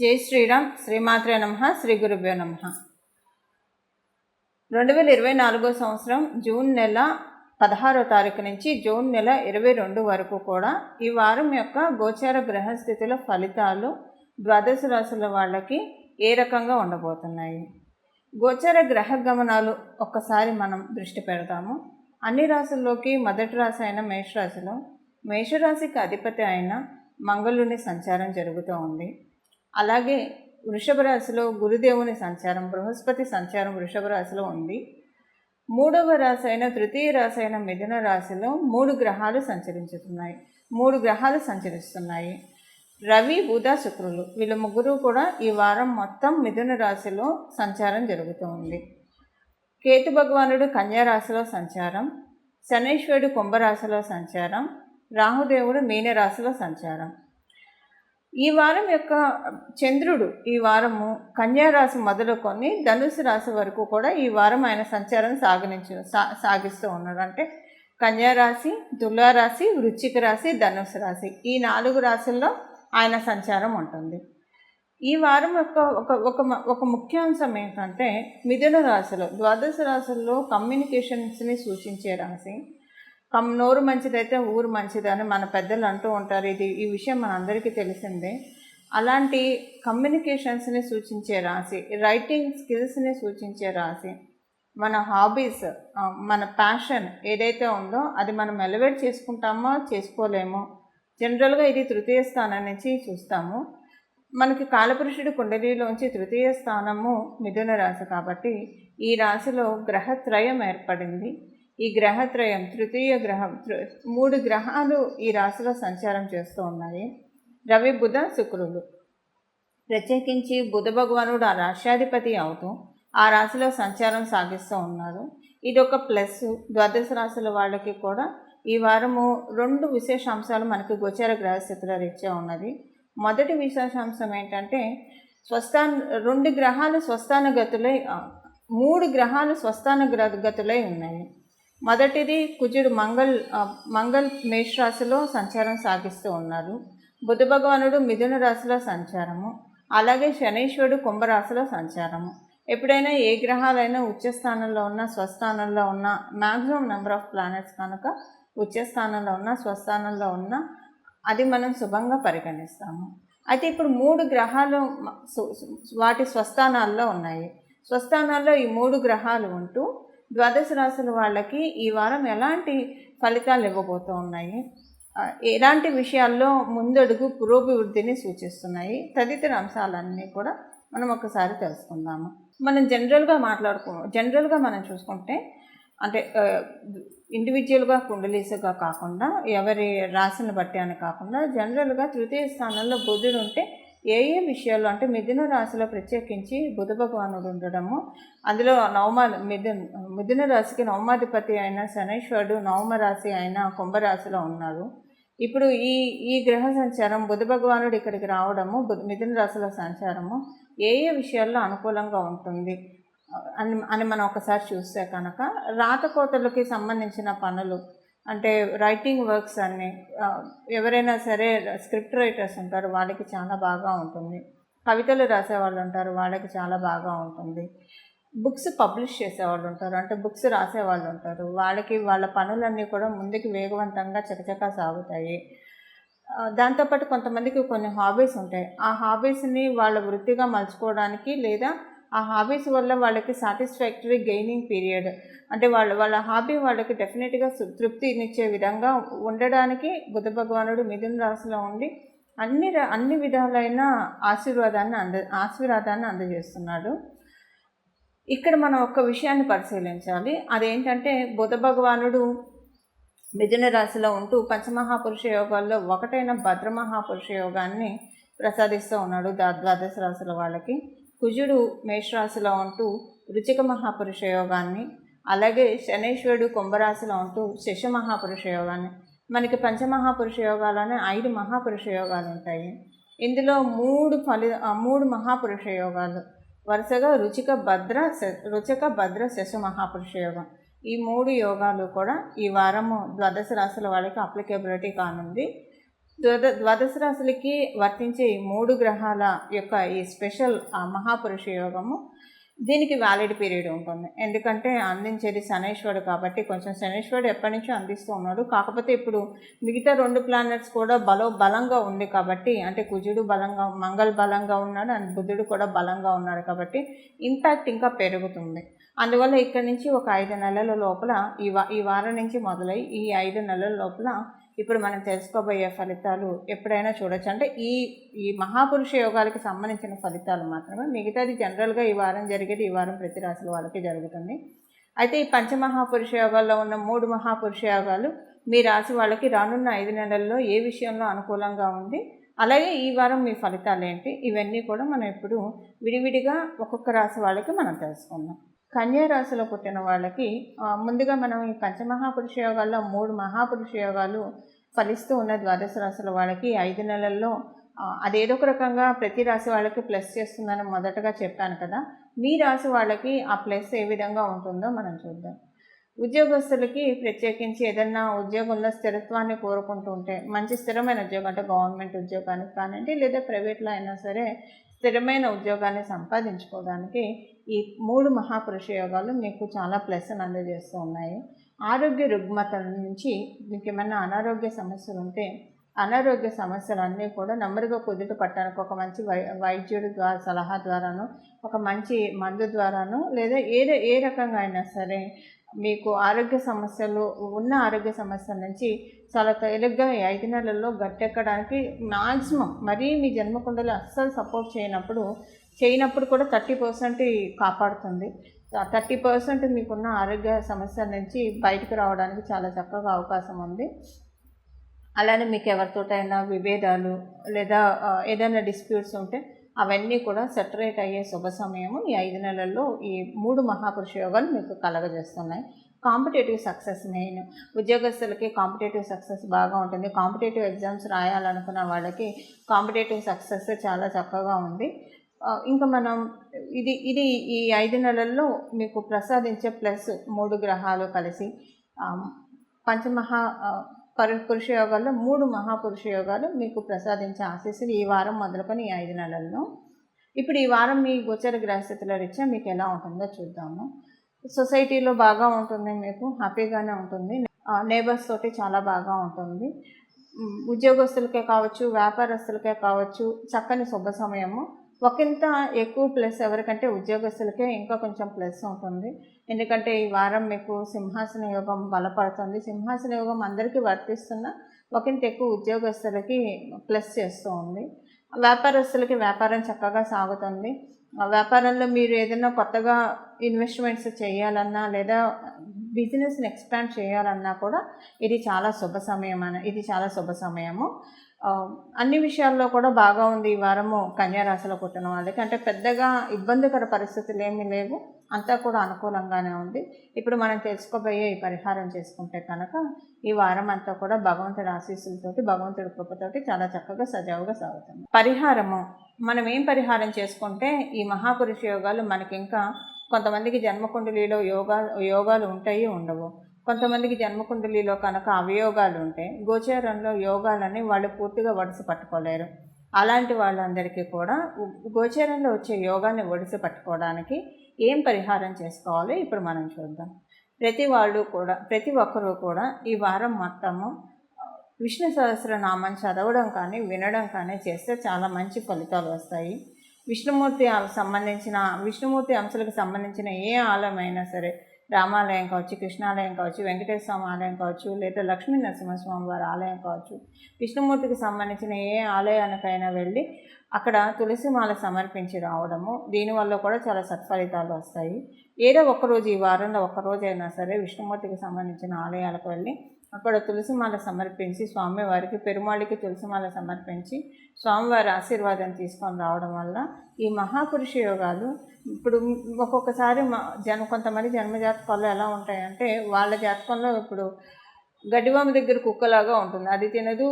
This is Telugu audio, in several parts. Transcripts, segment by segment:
జై శ్రీరామ్ శ్రీమాత్రే నమ శ్రీ గురుభ్యో నమ. రెండు వేల ఇరవై నాలుగో సంవత్సరం జూన్ నెల పదహారో తారీఖు నుంచి జూన్ నెల ఇరవై రెండు వరకు కూడా ఈ వారం యొక్క గోచార గ్రహస్థితుల ఫలితాలు ద్వాదశ రాశుల వాళ్ళకి ఏ రకంగా ఉండబోతున్నాయి? గోచార గ్రహ గమనాలు ఒక్కసారి మనం దృష్టి పెడతాము. అన్ని రాశుల్లోకి మొదటి రాశి అయిన మేషరాశిలో మేషరాశికి అధిపతి అయిన మంగళుని సంచారం జరుగుతూ ఉంది. అలాగే వృషభ రాశిలో గురుదేవుని సంచారం బృహస్పతి సంచారం వృషభ రాశిలో ఉంది. మూడవ రాశి అయిన తృతీయ రాశి అయిన మిథున రాశిలో మూడు గ్రహాలు సంచరించుతున్నాయి. మూడు గ్రహాలు సంచరిస్తున్నాయి. రవి బుధ శుక్రులు వీళ్ళ ముగ్గురు కూడా ఈ వారం మొత్తం మిథున రాశిలో సంచారం జరుగుతూ ఉంది. కేతు భగవానుడు కన్యా రాశిలో సంచారం శనేశ్వరుడు కుంభరాశిలో సంచారం రాహుదేవుడు మీనరాశిలో సంచారం. ఈ వారం యొక్క చంద్రుడు ఈ వారము కన్యారాశి మొదలుకొని ధనుసు రాశి వరకు కూడా ఈ వారం ఆయన సంచారం సాగనించు సా సాగిస్తూ ఉన్నాడు అంటే కన్యారాశి తులారాశి వృశ్చిక రాశి ధనుసు రాశి ఈ నాలుగు రాశుల్లో ఆయన సంచారం ఉంటుంది. ఈ వారం యొక్క ఒక ఒక ఒక ముఖ్యాంశం ఏంటంటే మిథున రాశిలో ద్వాదశ రాశుల్లో కమ్యూనికేషన్స్ని సూచించే రాశి నోరు మంచిదైతే ఊరు మంచిదని మన పెద్దలు అంటూ ఉంటారు. ఇది ఈ విషయం మనందరికీ తెలిసిందే. అలాంటి కమ్యూనికేషన్స్ని సూచించే రాశి రైటింగ్ స్కిల్స్ని సూచించే రాశి మన హాబీస్ మన ప్యాషన్ ఏదైతే ఉందో అది మనం ఎలివేట్ చేసుకుంటామో చేసుకోలేమో. జనరల్గా ఇది తృతీయ స్థానం నుంచి చూస్తాము. మనకి కాలపురుషుడి కుండలిలోంచి తృతీయ స్థానము మిథున రాశి కాబట్టి ఈ రాశిలో గ్రహత్రయం ఏర్పడింది. ఈ గ్రహత్రయం తృతీయ గ్రహం మూడు గ్రహాలు ఈ రాశిలో సంచారం చేస్తూ ఉన్నాయి. రవి బుధ శుక్రులు. ప్రత్యేకించి బుధ భగవానుడు ఆ రాష్ట్రాధిపతి అవుతూ ఆ రాశిలో సంచారం సాగిస్తూ ఉన్నారు. ఇది ఒక ప్లస్. ద్వాదశ రాశుల వాళ్ళకి కూడా ఈ వారము రెండు విశేషాంశాలు మనకి గోచర గ్రహస్థితుల రీత్యా ఉన్నది. మొదటి విశేషాంశం ఏంటంటే స్వస్థాన రెండు గ్రహాలు స్వస్థాన గతులై మూడు గ్రహాలు స్వస్థాన గ్ర గతులై ఉన్నాయి. మొదటిది కుజుడు మంగళ్ మంగళ్ మేషరాశిలో సంచారం సాగిస్తూ ఉన్నారు. బుధ భగవానుడు మిథున రాశిలో సంచారము. అలాగే శనీశ్వరుడు కుంభరాశిలో సంచారము. ఎప్పుడైనా ఏ గ్రహాలైనా ఉచ్చస్థానంలో ఉన్న స్వస్థానంలో ఉన్న మ్యాక్సిమం నెంబర్ ఆఫ్ ప్లానెట్స్ కనుక ఉచ్చస్థానంలో ఉన్న స్వస్థానంలో ఉన్న అది మనం శుభంగా పరిగణిస్తాము. అయితే ఇప్పుడు మూడు గ్రహాలు వాటి స్వస్థానాల్లో ఉన్నాయి. స్వస్థానాల్లో ఈ మూడు గ్రహాలు ఉంటూ ద్వాదశ రాశుల వాళ్ళకి ఈ వారం ఎలాంటి ఫలితాలు ఇవ్వబోతూ ఉన్నాయి? ఎలాంటి విషయాల్లో ముందడుగు పురోభివృద్ధిని సూచిస్తున్నాయి? తదితర అంశాలన్నీ కూడా మనం ఒకసారి తెలుసుకుందాము. మనం జనరల్గా మాట్లాడుకో జనరల్గా మనం చూసుకుంటే అంటే ఇండివిజువల్గా కుండలీసుగా కాకుండా ఎవరి రాశిని బట్టి అని కాకుండా జనరల్గా తృతీయ స్థానంలో బుధుడు ఉంటే ఏ ఏ విషయాల్లో అంటే మిథున రాశిలో ప్రత్యేకించి బుధ భగవానుడు ఉండడము అందులో నవమ మిథున్ మిథున రాశికి నవమాధిపతి అయిన శనేశ్వరుడు నవమ రాశి అయిన కుంభరాశిలో ఉన్నారు. ఇప్పుడు ఈ ఈ గ్రహ సంచారం బుధ భగవానుడు ఇక్కడికి రావడము మిథున రాశుల సంచారము ఏ ఏ విషయాల్లో అనుకూలంగా ఉంటుంది? అని అని మనం ఒకసారి చూస్తే కనుక రాతకోతలకి సంబంధించిన పనులు అంటే రైటింగ్ వర్క్స్ అన్ని ఎవరైనా సరే స్క్రిప్ట్ రైటర్స్ ఉంటారు వాళ్ళకి చాలా బాగా ఉంటుంది. కవితలు రాసేవాళ్ళు ఉంటారు వాళ్ళకి చాలా బాగా ఉంటుంది. బుక్స్ పబ్లిష్ చేసేవాళ్ళు ఉంటారు అంటే బుక్స్ రాసేవాళ్ళు ఉంటారు. వాళ్ళకి వాళ్ళ పనులన్నీ కూడా ముందుకు వేగవంతంగా చకచకా సాగుతాయి. దాంతోపాటు కొంతమందికి కొన్ని హాబీస్ ఉంటాయి. ఆ హాబీస్ని వాళ్ళ వృత్తిగా మలుచుకోవడానికి లేదా ఆ హాబీస్ వల్ల వాళ్ళకి సాటిస్ఫాక్టరీ గెయినింగ్ పీరియడ్ అంటే వాళ్ళ వాళ్ళ హాబీ వాళ్ళకి డెఫినెట్గా తృప్తినిచ్చే విధంగా ఉండడానికి బుద్ధ భగవానుడు మిథున రాశిలో ఉండి అన్ని అన్ని విధాలైన ఆశీర్వాదాన్ని అంద ఆశీర్వాదాన్ని అందజేస్తున్నాడు. ఇక్కడ మనం ఒక్క విషయాన్ని పరిశీలించాలి. అదేంటంటే బుధ భగవానుడు మిథున రాశిలో ఉంటూ పంచమహాపురుష యోగాల్లో ఒకటైన భద్రమహాపురుష యోగాన్ని ప్రసాదిస్తూ ఉన్నాడు దా ద్వాదశ రాశుల వాళ్ళకి. కుజుడు మేషరాశిలో ఉంటూ రుచిక మహాపురుష యోగాన్ని అలాగే శనేశ్వరుడు కుంభరాశిలో ఉంటూ శశ మహాపురుష యోగాన్ని. మనకి పంచమహాపురుష యోగాలనే ఐదు మహాపురుష యోగాలు ఉంటాయి. ఇందులో మూడు ఫలి మూడు మహాపురుష యోగాలు. వరుసగా రుచిక భద్ర రుచిక భద్ర శశ మహాపురుష యోగం. ఈ మూడు యోగాలు కూడా ఈ వారము ద్వాదశ రాశుల వాళ్ళకి అప్లికేబిలిటీ కానుంది. ద్వాద ద్వాదశ రాశులకి వర్తించే ఈ మూడు గ్రహాల యొక్క ఈ స్పెషల్ ఆ మహాపురుష యోగము దీనికి వ్యాలిడ్ పీరియడ్ ఉంటుంది. ఎందుకంటే అందించేది శనేశ్వరుడు కాబట్టి కొంచెం శనేశ్వరుడు ఎప్పటి నుంచో అందిస్తూ ఉన్నాడు. కాకపోతే ఇప్పుడు మిగతా రెండు ప్లానెట్స్ కూడా బలో బలంగా ఉంది కాబట్టి అంటే కుజుడు బలంగా మంగళ బలంగా ఉన్నాడు అండ్ బుధుడు కూడా బలంగా ఉన్నాడు కాబట్టి ఇంపాక్ట్ ఇంకా పెరుగుతుంది. అందువల్ల ఇక్కడ నుంచి ఒక ఐదు నెలల లోపల ఈ వా ఈ వారం నుంచి మొదలై ఈ ఐదు నెలల లోపల ఇప్పుడు మనం తెలుసుకోబోయే ఫలితాలు ఎప్పుడైనా చూడొచ్చు. అంటే ఈ ఈ మహాపురుష యోగాలకు సంబంధించిన ఫలితాలు మాత్రమే. మిగతాది జనరల్గా ఈ వారం జరిగేది ఈ వారం ప్రతి రాశుల వాళ్ళకి జరుగుతుంది. అయితే ఈ పంచమహాపురుష యోగాల్లో ఉన్న మూడు మహాపురుష యోగాలు మీ రాశి వాళ్ళకి రానున్న ఐదు నెలల్లో ఏ విషయంలో అనుకూలంగా ఉంది? అలాగే ఈ వారం మీ ఫలితాలు ఏంటి? ఇవన్నీ కూడా మనం ఇప్పుడు విడివిడిగా ఒక్కొక్క రాశి వాళ్ళకి మనం తెలుసుకుందాం. కన్యా రాశిలో పుట్టిన వాళ్ళకి ముందుగా మనం ఈ పంచమహాపురుష యోగాల్లో మూడు మహాపురుష యోగాలు ఫలిస్తూ ఉన్న ద్వాదశ రాశుల వాళ్ళకి. ఐదు నెలల్లో అదేదో ఒక రకంగా ప్రతి రాశి వాళ్ళకి ప్లస్ చేస్తుందని మొదటగా చెప్పాను కదా. మీ రాశి వాళ్ళకి ఆ ప్లస్ ఏ విధంగా ఉంటుందో మనం చూద్దాం. ఉద్యోగస్తులకి ప్రత్యేకించి ఏదన్నా ఉద్యోగంలో స్థిరత్వాన్ని కోరుకుంటూ ఉంటే మంచి స్థిరమైన ఉద్యోగం అంటే గవర్నమెంట్ ఉద్యోగానికి కానివ్వండి లేదా ప్రైవేట్లో అయినా సరే స్థిరమైన ఉద్యోగాన్ని సంపాదించుకోవడానికి ఈ మూడు మహాపురుష యోగాలు మీకు చాలా ప్లస్ని అందజేస్తూ ఉన్నాయి. ఆరోగ్య రుగ్మతల నుంచి మీకు ఏమైనా అనారోగ్య సమస్యలు ఉంటే అనారోగ్య సమస్యలన్నీ కూడా నెమ్మదిగా కుదుట పట్టడానికి ఒక మంచి వై వైద్యుడి ద్వారా సలహా ద్వారాను ఒక మంచి మందు ద్వారాను లేదా ఏదో ఏ రకంగా అయినా సరే మీకు ఆరోగ్య సమస్యలు ఉన్న ఆరోగ్య సమస్యల నుంచి చాలా తేలిగ్గా ఐదు నెలల్లో గట్టెక్కడానికి మ్యాక్సిమం మరీ మీ జన్మకుండలు అస్సలు సపోర్ట్ చేయనప్పుడు చేయనప్పుడు కూడా థర్టీ పర్సెంట్ కాపాడుతుంది. థర్టీ పర్సెంట్ మీకున్న ఆరోగ్య సమస్యల నుంచి బయటకు రావడానికి చాలా చక్కగా అవకాశం ఉంది. అలానే మీకు ఎవరితోటైనా విభేదాలు లేదా ఏదైనా డిస్ప్యూట్స్ ఉంటే అవన్నీ కూడా సెటరేట్ అయ్యే శుభ సమయము ఈ ఐదు నెలల్లో ఈ మూడు మహాపురుష యోగాలు మీకు కలగజేస్తున్నాయి. Competitive success main. ఉద్యోగస్తులకి కాంపిటేటివ్ సక్సెస్ బాగా ఉంటుంది. కాంపిటేటివ్ ఎగ్జామ్స్ రాయాలనుకున్న వాళ్ళకి కాంపిటేటివ్ సక్సెస్ చాలా చక్కగా ఉంది. ఇంకా మనం ఇది ఇది ఈ ఐదు నెలల్లో మీకు ప్రసాదించే ప్లస్ మూడు గ్రహాలు కలిసి పంచమహా పరు పురుష యోగాల్లో మూడు మహాపురుష యోగాలు మీకు ప్రసాదించే ఆశీస్సులు ఈ వారం మొదలుకొని ఈ ఐదు నెలల్లో. ఇప్పుడు ఈ వారం మీ గోచర గ్రహస్థితుల రీత్యా మీకు ఎలా ఉంటుందో చూద్దాము. సొసైటీలో బాగా ఉంటుంది మీకు హ్యాపీగానే ఉంటుంది. నేబర్స్ తోటి చాలా బాగా ఉంటుంది. ఉద్యోగస్తులకే కావచ్చు వ్యాపారస్తులకే కావచ్చు చక్కని శుభ సమయము. ఒకంత ఎక్కువ ప్లస్ ఎవరికంటే ఉద్యోగస్తులకే ఇంకా కొంచెం ప్లస్ ఉంటుంది ఎందుకంటే ఈ వారం మీకు సింహాసన యోగం బలపడుతుంది. సింహాసన యోగం అందరికీ వర్తిస్తున్న ఒకంత ఎక్కువ ఉద్యోగస్తులకి ప్లస్ చేస్తూ ఉంది. వ్యాపారస్తులకి వ్యాపారం చక్కగా సాగుతుంది. వ్యాపారంలో మీరు ఏదైనా కొత్తగా ఇన్వెస్ట్మెంట్స్ చేయాలన్నా లేదా బిజినెస్ని ఎక్స్పాండ్ చేయాలన్నా కూడా ఇది చాలా శుభ సమయం అని ఇది చాలా శుభ సమయము. అన్ని విషయాల్లో కూడా బాగా ఉంది ఈ వారము కన్యా రాశిలో పుట్టిన వాళ్ళకి. అంటే పెద్దగా ఇబ్బందికర పరిస్థితులు ఏమీ లేవు. అంతా కూడా అనుకూలంగానే ఉంది. ఇప్పుడు మనం తెలుసుకోబోయే ఈ పరిహారం చేసుకుంటే కనుక ఈ వారం అంతా కూడా భగవంతుడి ఆశీస్సులతోటి భగవంతుడి కృపతోటి చాలా చక్కగా సజావుగా సాగుతుంది. పరిహారము మనం ఏం పరిహారం చేసుకుంటే ఈ మహాపురుష యోగాలు మనకి ఇంకా కొంతమందికి జన్మకుండలిలో యోగా యోగాలు ఉంటాయి ఉండవు. కొంతమందికి జన్మకుండలిలో కనుక అవయోగాలు ఉంటాయి గోచారంలో యోగాలని వాళ్ళు పూర్తిగా వడిసి పట్టుకోలేరు. అలాంటి వాళ్ళందరికీ కూడా గోచారంలో వచ్చే యోగాన్ని ఒడిసి పట్టుకోవడానికి ఏం పరిహారం చేసుకోవాలో ఇప్పుడు మనం చూద్దాం. ప్రతి వాళ్ళు కూడా ప్రతి ఒక్కరూ కూడా ఈ వారం మొత్తము విష్ణు సహస్రనామం చదవడం కానీ వినడం కానీ చేస్తే చాలా మంచి ఫలితాలు వస్తాయి. విష్ణుమూర్తి సంబంధించిన విష్ణుమూర్తి అంశాలకు సంబంధించిన ఏ ఆలయమైనా సరే రామాలయం కావచ్చు కృష్ణాలయం కావచ్చు వెంకటేశ్వర స్వామి ఆలయం కావచ్చు లేదా లక్ష్మీ నరసింహస్వామి వారి ఆలయం కావచ్చు విష్ణుమూర్తికి సంబంధించిన ఏ ఆలయానికైనా వెళ్ళి అక్కడ తులసి మాల సమర్పించి రావడము దీనివల్ల కూడా చాలా సత్ఫలితాలు వస్తాయి. ఏదో ఒక్కరోజు ఈ వారంలో ఒక్కరోజైనా అయినా సరే విష్ణుమూర్తికి సంబంధించిన ఆలయాలకు వెళ్ళి అక్కడ తులసిమాల సమర్పించి స్వామివారికి పెరుమాళికి తులసిమాల సమర్పించి స్వామివారి ఆశీర్వాదం తీసుకొని రావడం వల్ల ఈ మహాపురుష యోగాలు ఇప్పుడు ఒక్కొక్కసారి మా జన్మ కొంతమంది జన్మ జాతకాలు ఎలా ఉంటాయంటే వాళ్ళ జాతకంలో ఇప్పుడు గడ్డివామ దగ్గర కుక్కలాగా ఉంటుంది. అది తినదు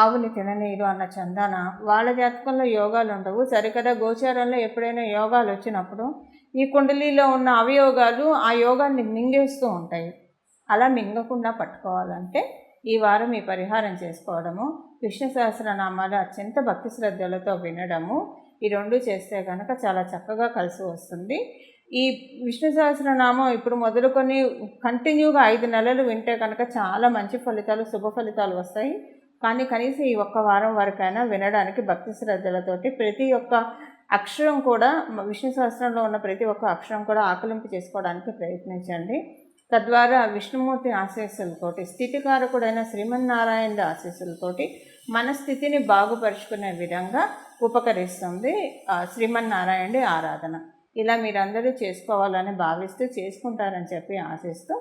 ఆవుని తిననీరు అన్న చందాన. వాళ్ళ జాతకంలో యోగాలు ఉండవు. సరికదా గోచారంలో ఎప్పుడైనా యోగాలు వచ్చినప్పుడు ఈ కుండలీలో ఉన్న అవయోగాలు ఆ యోగాన్ని మింగేస్తూ ఉంటాయి. అలా మింగకుండా పట్టుకోవాలంటే ఈ వారం ఈ పరిహారం చేసుకోవడము విష్ణు సహస్రనామాలు అత్యంత భక్తి శ్రద్ధలతో వినడము ఈ రెండు చేస్తే కనుక చాలా చక్కగా కలిసి వస్తుంది. ఈ విష్ణు సహస్రనామం ఇప్పుడు మొదలుకొని కంటిన్యూగా ఐదు నెలలు వింటే కనుక చాలా మంచి ఫలితాలు శుభ ఫలితాలు వస్తాయి. కానీ కనీసం ఈ ఒక్క వారం వరకైనా వినడానికి భక్తి శ్రద్ధలతోటి ప్రతి ఒక్క అక్షరం కూడా విష్ణు సహస్రంలో ఉన్న ప్రతి ఒక్క అక్షరం కూడా ఆకలింపు చేసుకోవడానికి ప్రయత్నించండి. తద్వారా విష్ణుమూర్తి ఆశీస్సులతోటి స్థితికారకుడైన శ్రీమన్నారాయణ ఆశీస్సులతోటి మన స్థితిని బాగుపరుచుకునే విధంగా ఉపకరిస్తుంది శ్రీమన్నారాయణుడి ఆరాధన. ఇలా మీరందరూ చేసుకోవాలని భావిస్తూ చేసుకుంటారని చెప్పి ఆశిస్తూ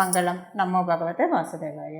మంగళం. నమో భగవతే వాసుదేవాయ.